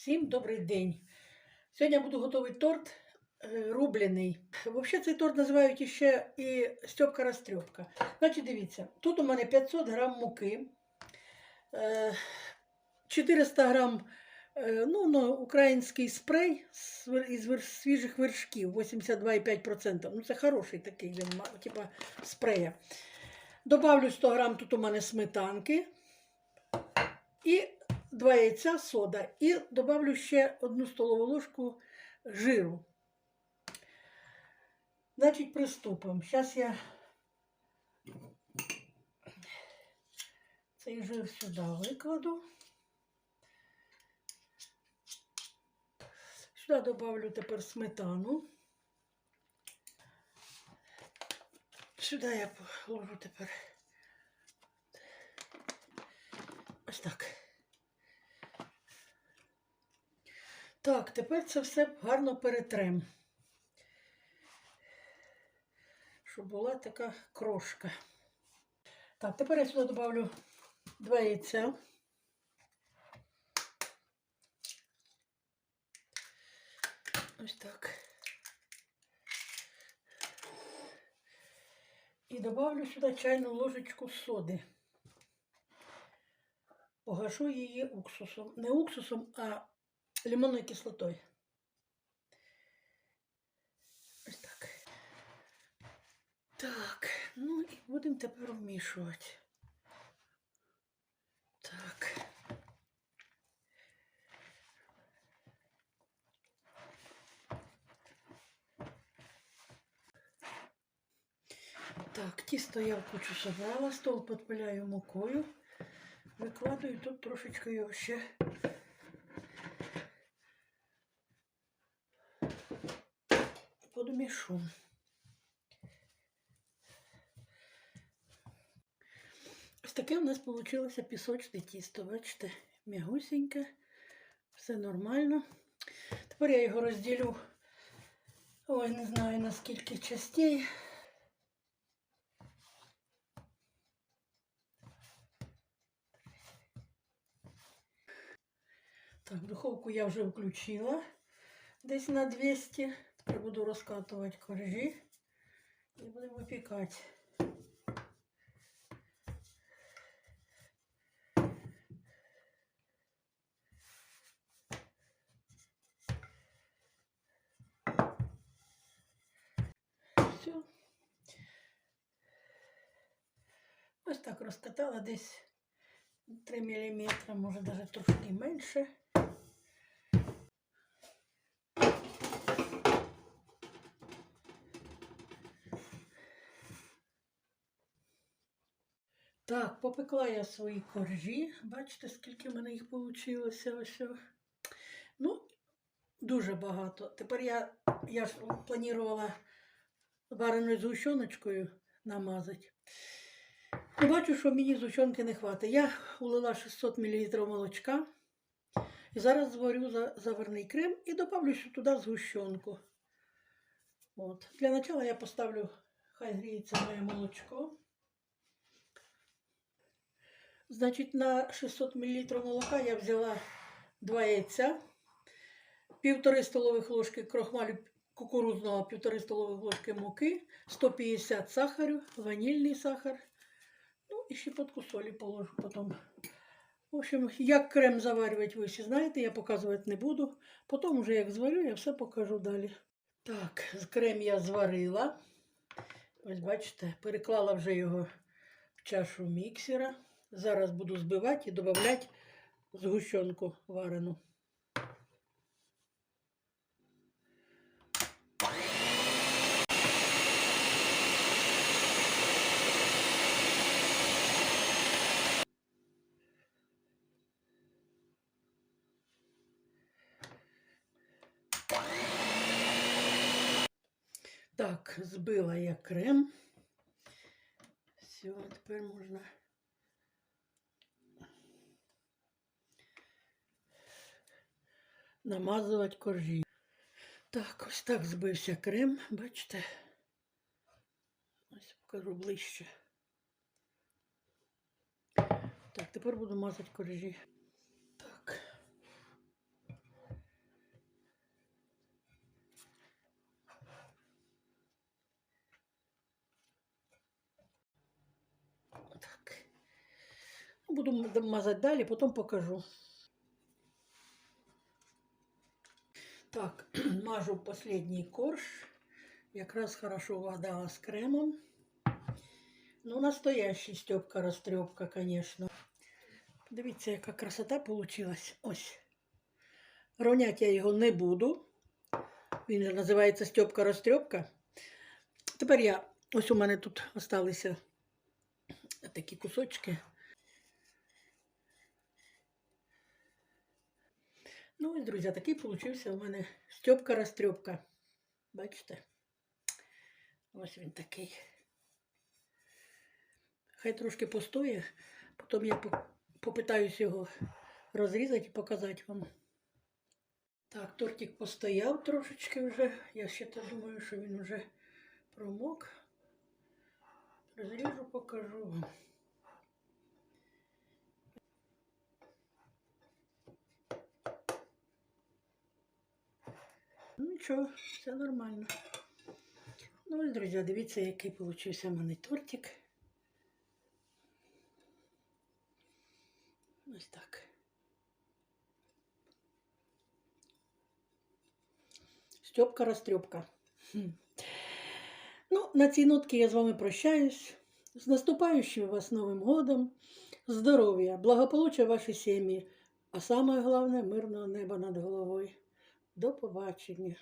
Всім добрий день. Сьогодні я буду готувати торт е, рублений. Взагалі цей торт називають ще і стьопка розтрьопка. Значить, дивіться, тут у мене 500 грам муки, е, 400 грам е, ну, ну, український спрей із свіжих вершків, 82,5%. Ну, це хороший такий, він, типа спрея. Добавлю 100 грам тут у мене сметанки. І два яйця, сода. І добавлю ще одну столову ложку жиру. Значить, приступимо. Зараз я цей жир сюди викладу. Сюди добавлю тепер сметану. Сюди я положу тепер. Ось так. Так, тепер це все гарно перетрем. Щоб була така крошка. Так, тепер я сюди добавлю два яйця. Ось так. І добавлю сюди чайну ложечку соди. Погашу її уксусом. Не уксусом, а лимонною кислотою. Ось так. Так, ну і будемо тепер вмішувати. Так. Так, тісто я в кучу собрала, стол підпиляю мукою. Викладаю тут трошечки його ще подмішу. Ось таке у нас вийшло пісочне тісто. Бачите, м'ягусеньке, все нормально. Тепер я його розділю. Ой, не знаю на скільки частей. Так, духовку я вже включила десь на 200. Тепер буду розкатувати коржі і будемо випікати. Все. Ось так розкатала десь 3 мм, може навіть трошки менше. Так, попекла я свої коржі. Бачите, скільки в мене їх вийшло. Ось. Ну, дуже багато. Тепер я, я ж планувала вареною згущеночкою намазати. Ну, Бачу, що мені згущенки не хватить. Я улила 600 мл молочка. І зараз зварю за- заварний крем і добавлю туди згущенку. От. Для начала я поставлю, хай гріється моє молочко. Значить, на 600 мл молока я взяла 2 яйця, півтори столових ложки крохмалю кукурудзного, півтори столових ложки муки, 150 сахарю, ванільний сахар. Ну і щепотку солі положу потім. В общем, як крем заварювати, ви всі знаєте, я показувати не буду. Потім вже як зварю, я все покажу далі. Так, крем я зварила. Ось бачите, переклала вже його в чашу міксера. Зараз буду збивати і додавати згущенку варену. Так, збила я крем. Все, тепер можна. намазувати коржі. Так, ось так збився крем, бачите? Ось покажу ближче. Так, тепер буду мазати коржі. Так. Ну, буду мазати далі, потім покажу. Так, мажу останній корж. Якраз хорошо вгадала з кремом. Ну, настоящий стьопка розтрьопка, звісно. Дивіться, яка красота вийшла. Ось. Ровнять я його не буду. Він називається стьопка розтрьопка. Тепер я, ось у мене тут залишилися такі кусочки. Ну, ось, друзі, такий получився у мене стьопка розтрьопка. Бачите? Ось він такий. Хай трошки постоє, потім я попитаюсь його розрізати і показати вам. Так, тортик постояв трошечки вже. Я ще то думаю, що він вже промок. Розріжу, покажу вам. Нічого, все нормально. Ну ось, друзі, дивіться, який получився в мене тортик. Ось так. Стьопка розтрьопка. Ну, на цій нотці я з вами прощаюсь. З наступаючим вас Новим годом, здоров'я, благополуччя вашій сім'ї, а саме головне мирного неба над головою. До побачення.